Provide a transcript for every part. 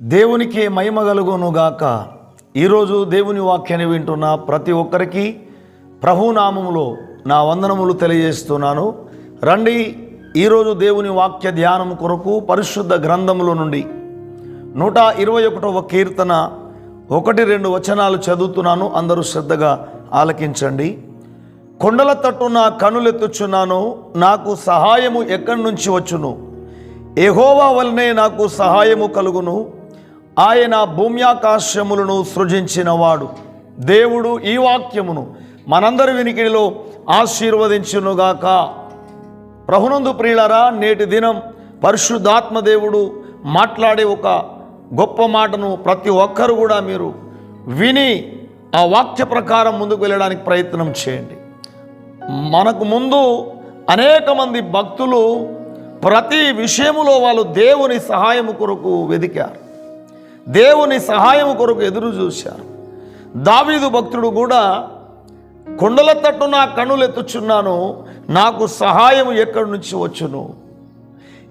దేవునికి మహిమ కలుగునుగాక. ఈరోజు దేవుని వాక్యాన్ని వింటున్న ప్రతి ఒక్కరికి ప్రభునామములో నా వందనములు తెలియజేస్తున్నాను. రండి ఈరోజు దేవుని వాక్య ధ్యానం కొరకు పరిశుద్ధ గ్రంథముల నుండి నూట ఇరవై ఒకటవ కీర్తన ఒకటి రెండు వచనాలు చదువుతున్నాను. అందరూ శ్రద్ధగా ఆలకించండి. కొండల తట్టున కనులెత్తుచున్నాను నాకు సహాయము ఎక్కడి నుంచి వచ్చును? ఎహోవా వలనే నాకు సహాయము కలుగును. ఆయన భూమ్యాకాశములను సృజించినవాడు. దేవుడు ఈ వాక్యమును మనందరి వినికిడిలో ఆశీర్వదించునుగాక. ప్రభునందు ప్రియులరా నేటి దినం పరిశుద్ధాత్మ దేవుడు మాట్లాడే ఒక గొప్ప మాటను ప్రతి ఒక్కరు కూడా మీరు విని ఆ వాక్య ప్రకారం ముందుకు వెళ్ళడానికి ప్రయత్నం చేయండి. మనకు ముందు అనేక మంది భక్తులు ప్రతి విషయములో వాళ్ళు దేవుని సహాయము కొరకు వెదికారు. దేవుని సహాయము కొరకు ఎదురు చూశారు. దావీదు భక్తుడు కూడా కొండల నా కన్నులెత్తుచున్నాను నాకు సహాయం ఎక్కడి నుంచి వచ్చును?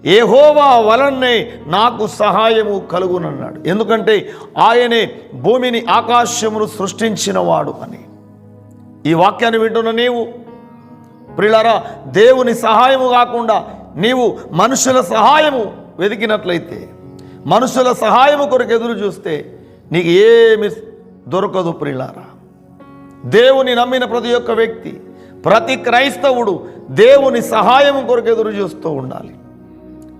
ఏహోవా వలన్నే నాకు సహాయము కలుగునన్నాడు. ఎందుకంటే ఆయనే భూమిని ఆకాశమును సృష్టించినవాడు అని. ఈ వాక్యాన్ని వింటున్న నీవు ప్రిలరా దేవుని సహాయము కాకుండా నీవు మనుషుల సహాయము వెతికినట్లయితే మనుషుల సహాయము కొరకు ఎదురు చూస్తే నీకు ఏమి దొరకదు ప్రిలారా దేవుని నమ్మిన ప్రతి ఒక్క వ్యక్తి ప్రతి క్రైస్తవుడు దేవుని సహాయం కొరకు ఎదురు చూస్తూ ఉండాలి.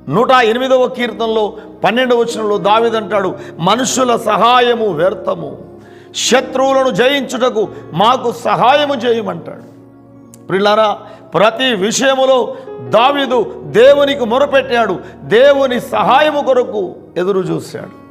నూట ఎనిమిదవ కీర్తనలో పన్నెండవ వచనంలో దావిదంటాడు మనుషుల సహాయము వ్యర్థము. శత్రువులను జయించుటకు మాకు సహాయము చేయమంటాడు. ప్రిలారా ప్రతి విషయములో దావిదు దేవునికి మొరపెట్టాడు. దేవుని సహాయము కొరకు ఎదురు చూశాడు.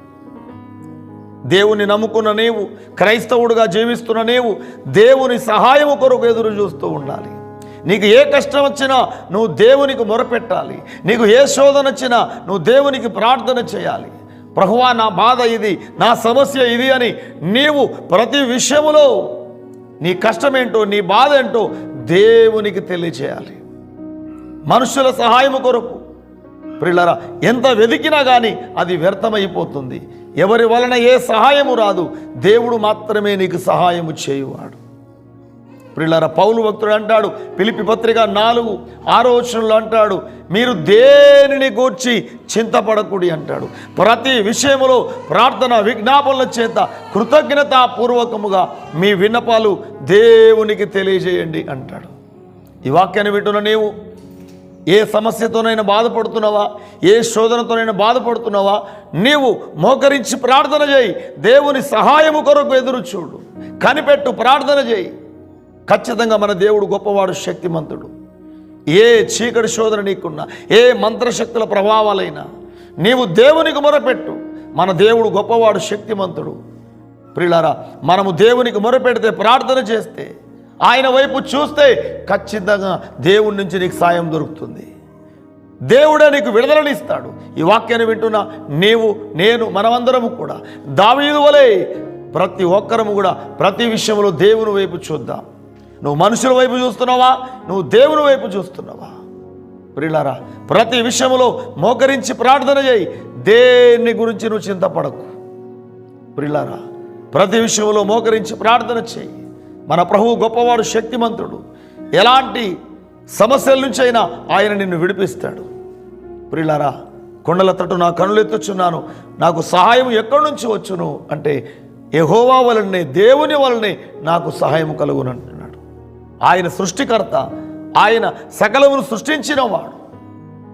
దేవుని నమ్ముకున్న నీవు క్రైస్తవుడుగా జీవిస్తున్న నీవు దేవుని సహాయము కొరకు ఎదురు చూస్తూ ఉండాలి. నీకు ఏ కష్టం వచ్చినా నువ్వు దేవునికి మొరపెట్టాలి. నీకు ఏ శోధన వచ్చినా నువ్వు దేవునికి ప్రార్థన చేయాలి. ప్రభువా నా బాధ ఇది నా సమస్య ఇది అని నీవు ప్రతి విషయములో నీ కష్టమేంటో నీ బాధ ఏంటో దేవునికి తెలియచేయాలి. మనుషుల సహాయము కొరకు ప్రిల్లరా ఎంత వెతికినా కానీ అది వ్యర్థమైపోతుంది. ఎవరి వలన ఏ సహాయము రాదు దేవుడు మాత్రమే నీకు సహాయము చేయువాడు. ప్రిల్లర పౌలు భక్తుడు అంటాడు పిలిపి పత్రిక నాలుగు ఆలోచనలు అంటాడు మీరు దేనిని గూర్చి చింతపడకుడి అంటాడు. ప్రతి విషయములో ప్రార్థన విజ్ఞాపనల చేత కృతజ్ఞతాపూర్వకముగా మీ విన్నపాలు దేవునికి తెలియజేయండి అంటాడు. ఈ వాక్యాన్ని వింటున్న నీవు ఏ సమస్యతోనైనా బాధపడుతున్నావా? ఏ శోధనతోనైనా బాధపడుతున్నావా? నీవు మోకరించి ప్రార్థన చేయి. దేవుని సహాయము కొరకు ఎదురు చూడు. కనిపెట్టు ప్రార్థన చేయి. ఖచ్చితంగా మన దేవుడు గొప్పవాడు శక్తిమంతుడు. ఏ చీకటి శోధన నీకున్నా ఏ మంత్రశక్తుల ప్రభావాలైనా నీవు దేవునికి మొరపెట్టు. మన దేవుడు గొప్పవాడు శక్తిమంతుడు. ప్రిలారా మనము దేవునికి మొరపెడితే ప్రార్థన చేస్తే ఆయన వైపు చూస్తే ఖచ్చితంగా దేవుడి నుంచి నీకు సాయం దొరుకుతుంది. దేవుడే నీకు విడుదలనిస్తాడు ఈ వాక్యాన్ని వింటున్న నీవు నేను మనమందరము కూడా. దావీదు వలె ప్రతి ఒక్కరము కూడా ప్రతి విషయంలో దేవుని వైపు చూద్దాం. నువ్వు మనుషుల వైపు చూస్తున్నావా? నువ్వు దేవుని వైపు చూస్తున్నావా? ప్రిలారా ప్రతి విషయంలో మోకరించి ప్రార్థన చేయి. దేన్ని గురించి నువ్వు చింతపడకు. ప్రిలారా ప్రతి విషయంలో మోకరించి ప్రార్థన చేయి. మన ప్రభువు గొప్పవాడు శక్తిమంతుడు. ఎలాంటి సమస్యల నుంచి అయినా ఆయన నిన్ను విడిపిస్తాడు. ప్రిలారా కొండల తట్టు నా కనులెత్తుచున్నాను నాకు సహాయం ఎక్కడి నుంచి వచ్చును అంటే యహోవా వలనే దేవుని వలనే నాకు సహాయం కలుగును అంటున్నాడు ఆయన సృష్టికర్త ఆయన సకలమును సృష్టించినవాడు.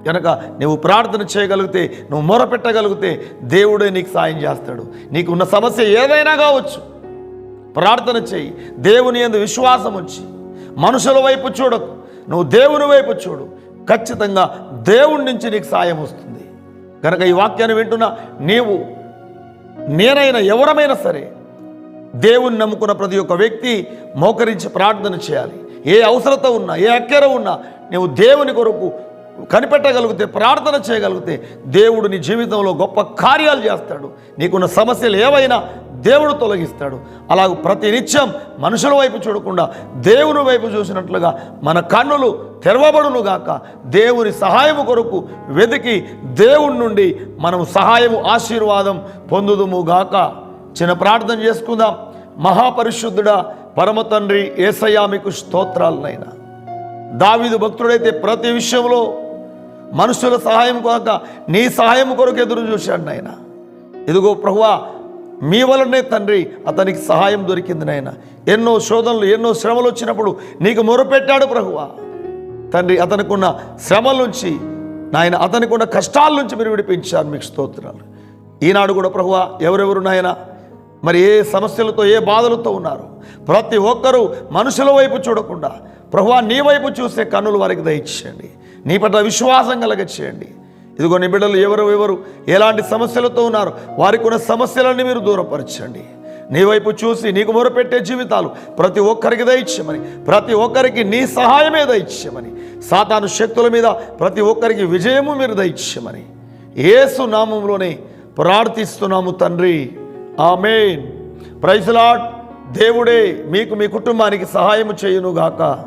కనుక నువ్వు ప్రార్థన చేయగలిగితే నువ్వు మొరపెట్టగలిగితే దేవుడే నీకు సాయం చేస్తాడు. నీకున్న సమస్య ఏదైనా కావచ్చు. ప్రార్థన చేయి. దేవుని ఎందు విశ్వాసం వచ్చి మనుషుల వైపు చూడకు. నువ్వు దేవుని వైపు చూడు. ఖచ్చితంగా దేవుడి నుంచి నీకు సాయం వస్తుంది. కనుక ఈ వాక్యాన్ని వింటున్న నీవు నేనైనా ఎవరమైనా సరే దేవుని నమ్ముకున్న ప్రతి ఒక్క వ్యక్తి మోకరించి ప్రార్థన చేయాలి. ఏ అవసరత ఉన్నా ఏ అక్కర ఉన్నా నువ్వు దేవుని కొరకు కనిపెట్టగలిగితే ప్రార్థన చేయగలిగితే దేవుడు నీ జీవితంలో గొప్ప కార్యాలు చేస్తాడు. నీకున్న సమస్యలు ఏవైనా దేవుడు తొలగిస్తాడు. అలాగ ప్రతి నిత్యం మనుషుల వైపు చూడకుండా దేవుని వైపు చూసినట్లుగా మన కన్నులు తెరవబడును గాక. దేవుని సహాయము కొరకు వెతికి దేవుని నుండి మనం సహాయము ఆశీర్వాదం పొందుదుము గాక. చిన్న ప్రార్థన చేసుకుందాం. మహాపరిశుద్ధుడా పరమ తండ్రి ఏసయ్యా మీకు స్తోత్రాలనైనా దావిదు భక్తుడైతే ప్రతి విషయంలో మనుషుల సహాయం కొరక నీ సహాయం కొరకు ఎదురు చూశాడు నాయన. ఇదిగో ప్రభువా మీ వలనే తండ్రి అతనికి సహాయం దొరికింది నాయన. ఎన్నో శోధనలు ఎన్నో శ్రమలు వచ్చినప్పుడు నీకు మొరపెట్టాడు ప్రభువా. తండ్రి అతనికున్న శ్రమల నుంచి నాయన అతనికున్న కష్టాల నుంచి మీరు విడిపించారు మీకు స్తోత్రాలు. ఈనాడు కూడా ప్రభువా ఎవరెవరు నాయన మరి ఏ సమస్యలతో ఏ బాధలతో ఉన్నారు? ప్రతి ఒక్కరూ మనుషుల వైపు చూడకుండా ప్రభువా నీ వైపు చూసే కన్నులు వారికి దయచేయండి. నీ పట్ల విశ్వాసం కలగ చేయండి ఇదిగో నీ బిడ్డలు ఎవరు ఎవరు ఎలాంటి సమస్యలతో ఉన్నారు వారికి ఉన్న సమస్యలన్నీ మీరు దూరపరచండి. నీ వైపు చూసి నీకు మొరపెట్టే జీవితాలు ప్రతి ఒక్కరికి దయచేయమని ప్రతి ఒక్కరికి నీ సహాయమే దయచ్యమని సాతాను శక్తుల మీద ప్రతి ఒక్కరికి విజయము మీరు దయచ్యమని. ఏసు నామంలోనే ప్రార్థిస్తున్నాము తండ్రి. ఆమెన్. ప్రైజ్లాట్ దేవుడే మీకు మీ కుటుంబానికి సహాయము చేయునుగాక.